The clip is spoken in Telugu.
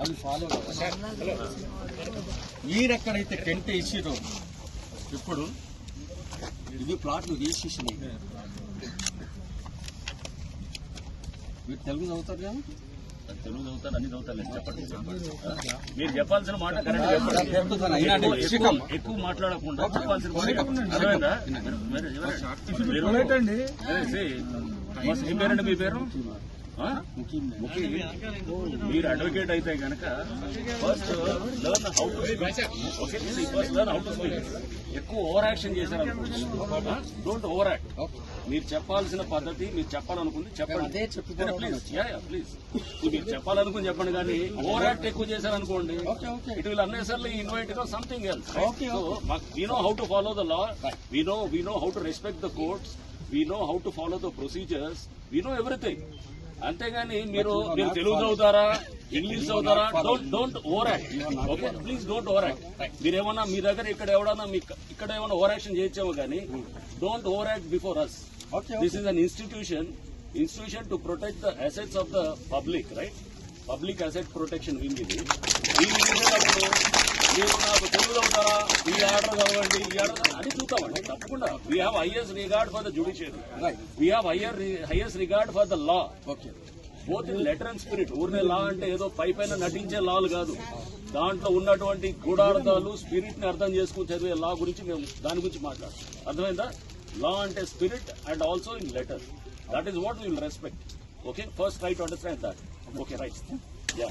అవి ఫాలో మీరెక్కడైతే టెంట్ వేసిరో ఇప్పుడు ఇది ప్లాట్లు తీసేసినాయి మీరు. తెలుగు చదువుతారు కదా? తెలుగు చదువుతాను అన్ని చదువుతాను చెప్పండి మీరు చెప్పాల్సిన మాట కరెక్ట్ చెప్పండి. ఎక్కువ- మాట్లాడకుండా చెప్పాల్సిన మాట మీ పేరండి మీ పేరు. మీరు అడ్వకేట్ అయితే కనుక first learn how to first learn how to speak ఎక్కువ ఓవర్ యాక్షన్ చేశారు డోంట్ ఓవర్ యాక్ట్ మీరు చెప్పాల్సిన పద్ధతి మీరు చెప్పాలనుకుంది చెప్పండి. ప్లీజ్ ప్లీజ్ మీరు చెప్పాలనుకుని చెప్పండి కానీ ఓవర్ యాక్ట్ ఎక్కువ చేశారనుకోండి. It will unnecessarily invite no something else we know how to follow the law we know we know how to respect the courts we know how to follow the procedures we know everything అంతేగాని మీరు మీరు తెలుగు చదువుతారా ఇంగ్లీష్ చదువుతారా? Don't don't over act okay please don't over act మీరు ఏమన్నా మీ దగ్గర ఇక్కడ ఎవడన్నా మీ ఇక్కడ ఏమన్నా ఓవర్ యాక్షన్ చేయొచ్చేమో కానీ don't over act before us this is an institution institution to protect the assets of the public right public asset protection wing ఇది మీరు నాకు తెలుగు చదువుతారా? ఈ ఆర్డర్ చదవండి ఈ ఆర్డర్ అని చూద్దామండి. తప్పకుండా. We have highest regard for the judiciary right we have higher highest regard for the law okay both in letter and spirit ఊరినే లా అంటే ఏదో పై పైన నటించే లాలు కాదు. దాంట్లో ఉన్నటువంటి గూఢార్థాలు స్పిరిట్ని అర్థం చేసుకుని చదివే లా గురించి మేము దాని గురించి మాట్లాడతాం అర్థమైందా? లా అంటే spirit and also in letter that is what will respect okay first try to understand that okay right yeah